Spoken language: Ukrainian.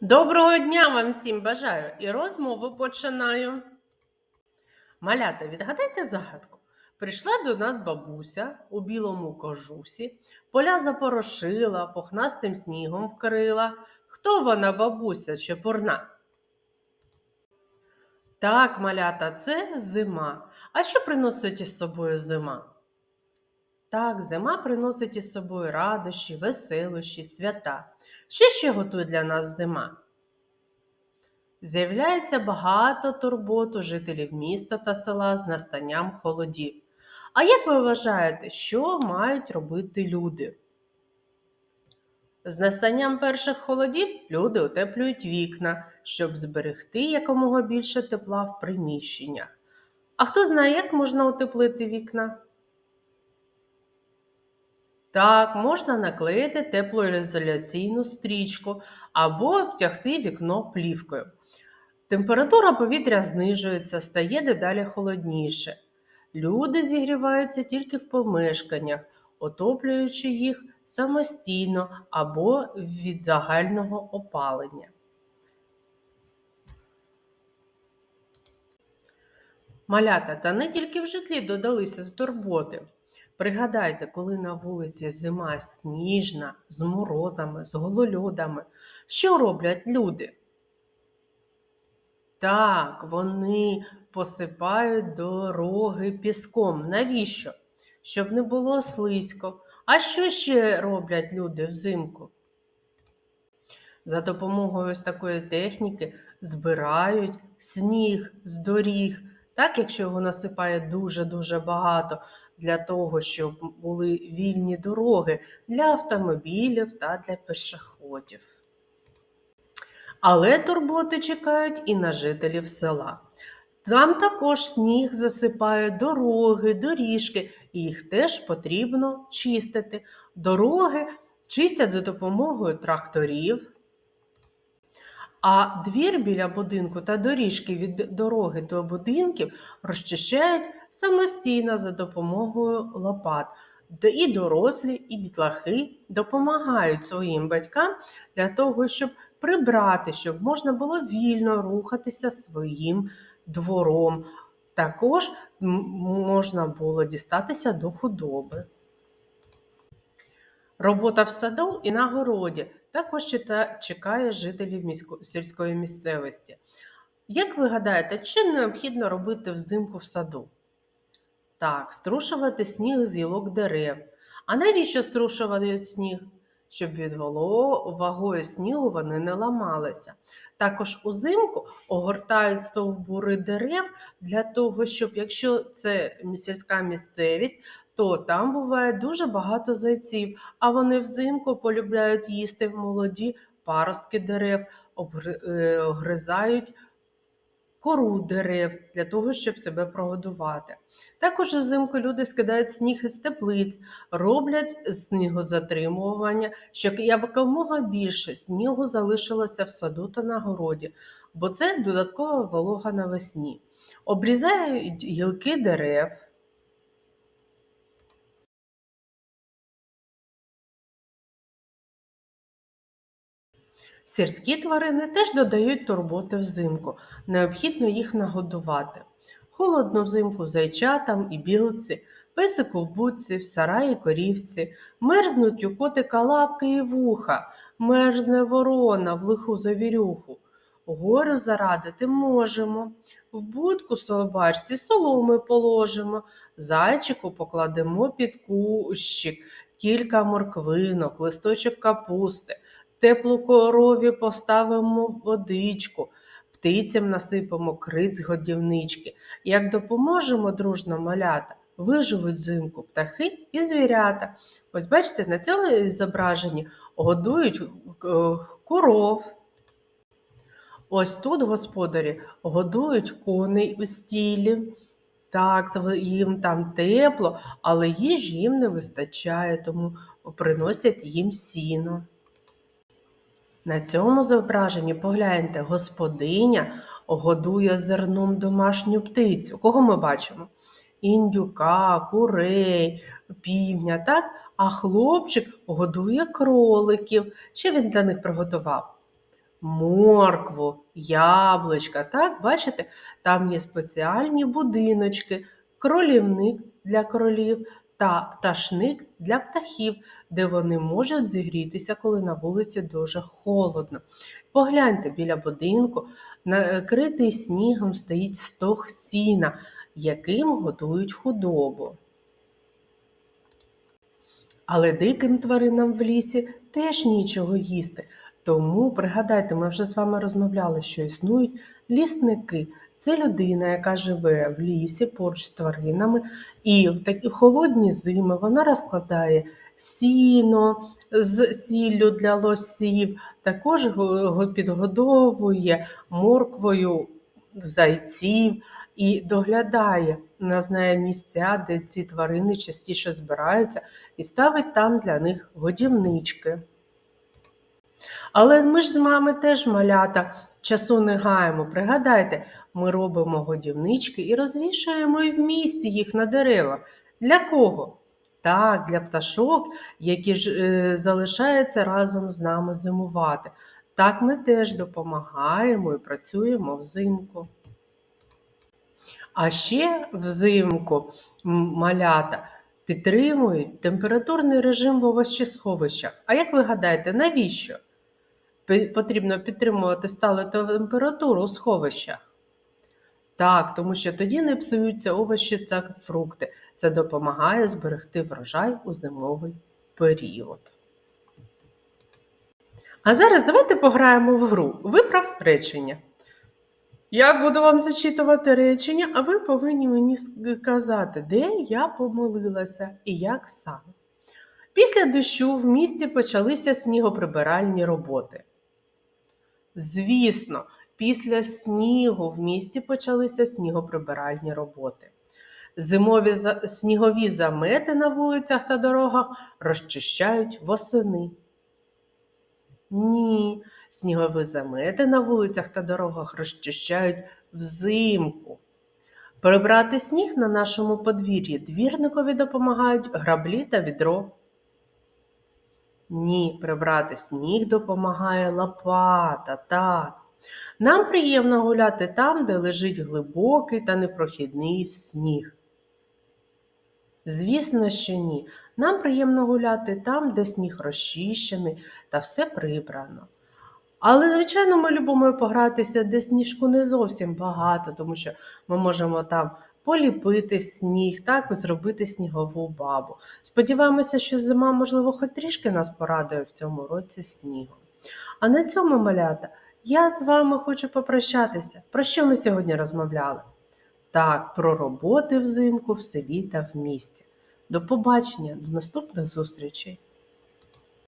Доброго дня вам всім бажаю і розмову починаю. Малята, відгадайте загадку. Прийшла до нас бабуся у білому кожусі, поля запорошила, пухнастим снігом вкрила. Хто вона, бабуся чи порна? Так, малята, це зима. А що приносить із собою зима? Так, зима приносить із собою радощі, веселощі, свята. Що ще готує для нас зима? З'являється багато турбот у жителів міста та села з настанням холодів. А як ви вважаєте, що мають робити люди? З настанням перших холодів люди утеплюють вікна, щоб зберегти якомога більше тепла в приміщеннях. А хто знає, як можна утеплити вікна? Так, можна наклеїти теплоізоляційну стрічку або обтягти вікно плівкою. Температура повітря знижується, стає дедалі холодніше. Люди зігріваються тільки в помешканнях, отоплюючи їх самостійно або від загального опалення. Малята, та не тільки в житлі додалися турботи. Пригадайте, коли на вулиці зима сніжна, з морозами, з голольодами, що роблять люди? Так, вони посипають дороги піском. Навіщо? Щоб не було слизько. А що ще роблять люди взимку? За допомогою ось такої техніки збирають сніг з доріг. Так, якщо його насипає дуже-дуже багато, для того, щоб були вільні дороги для автомобілів та для пішоходів. Але турботи чекають і на жителів села. Там також сніг засипає дороги, доріжки, і їх теж потрібно чистити. Дороги чистять за допомогою тракторів. А двір біля будинку та доріжки від дороги до будинків розчищають самостійно за допомогою лопат. І дорослі, і дітлахи допомагають своїм батькам для того, щоб прибрати, щоб можна було вільно рухатися своїм двором. Також можна було дістатися до худоби. Робота в саду і на городі також чекає жителів сільської місцевості. Як ви гадаєте, що необхідно робити взимку в саду? Так, струшувати сніг з гілок дерев. А навіщо струшувати сніг? Щоб від вагою снігу вони не ламалися. Також узимку огортають стовбури дерев для того, щоб якщо це сільська місцевість, то там буває дуже багато зайців, а вони взимку полюбляють їсти молоді паростки дерев, е, огризають кору дерев для того, щоб себе прогодувати. Також узимку люди скидають сніг із теплиць, роблять снігозатримування, щоб якомога більше снігу залишилося в саду та на городі, бо це додаткова волога навесні. Обрізають гілки дерев. Сільські тварини теж додають турботи взимку, необхідно їх нагодувати. Холодно взимку зайчатам і білці, песику в буці, в сараї корівці, мерзнуть у котика лапки і вуха, мерзне ворона в лиху завірюху. Горю зарадити можемо. В будку собачці соломи положимо, зайчику покладемо під кущик, кілька морквинок, листочок капусти теплу корові поставимо водичку, птицям насипемо крит з годівнички. Як допоможемо дружно малята, виживуть взимку птахи і звірята. Ось бачите, на цьому зображенні годують е, коров. Ось тут господарі годують коней у стілі. Так, їм там тепло, але їжі їм не вистачає, тому приносять їм сіно. На цьому зображенні погляньте, господиня годує зерном домашню птицю. Кого ми бачимо? Індюка, курей, півня, так? а хлопчик годує кроликів. Що він для них приготував? моркву, яблучка. Так, бачите, там є спеціальні будиночки, кролівник для кролів та пташник для птахів, де вони можуть зігрітися, коли на вулиці дуже холодно. Погляньте, біля будинку, накритий снігом стоїть стог сіна, яким готують худобу. Але диким тваринам в лісі теж нічого їсти. Тому пригадайте, ми вже з вами розмовляли, що існують лісники. Це людина, яка живе в лісі поруч з тваринами, і в такі холодні зими вона розкладає сіно з сіллю для лосів, також го- го- підгодовує морквою зайців і доглядає, вона знає місця, де ці тварини частіше збираються, і ставить там для них годівнички. Але ми ж з вами теж малята часу не гаємо. Пригадайте, ми робимо годівнички і розвішуємо і в місті їх на деревах. Для кого? Так, для пташок, які ж е, залишаються разом з нами зимувати. Так ми теж допомагаємо і працюємо взимку. А ще взимку малята підтримують температурний режим в овощесховищах. А як ви гадаєте, навіщо? Потрібно підтримувати сталу температуру у сховищах. Так, тому що тоді не псуються овочі та фрукти. Це допомагає зберегти врожай у зимовий період. А зараз давайте пограємо в гру. Виправ речення. Я буду вам зачитувати речення, а ви повинні мені сказати, де я помилилася і як саме. Після дощу в місті почалися снігоприбиральні роботи. Звісно, після снігу в місті почалися снігоприбиральні роботи. Зимові снігові замети на вулицях та дорогах розчищають восени. Ні, снігові замети на вулицях та дорогах розчищають взимку. Прибрати сніг на нашому подвір'ї двірникові допомагають граблі та відро. Ні, прибрати сніг допомагає лопата, так. Нам приємно гуляти там, де лежить глибокий та непрохідний сніг. Звісно, що ні. Нам приємно гуляти там, де сніг розчищений та все прибрано. Але, звичайно, ми любимо погратися, де сніжку не зовсім багато, тому що ми можемо там поліпити сніг, так, і зробити снігову бабу. Сподіваємося, що зима, можливо, хоч трішки нас порадує в цьому році снігом. А на цьому, малята, я з вами хочу попрощатися. Про що ми сьогодні розмовляли? Так, про роботи взимку в селі та в місті. До побачення, до наступних зустрічей!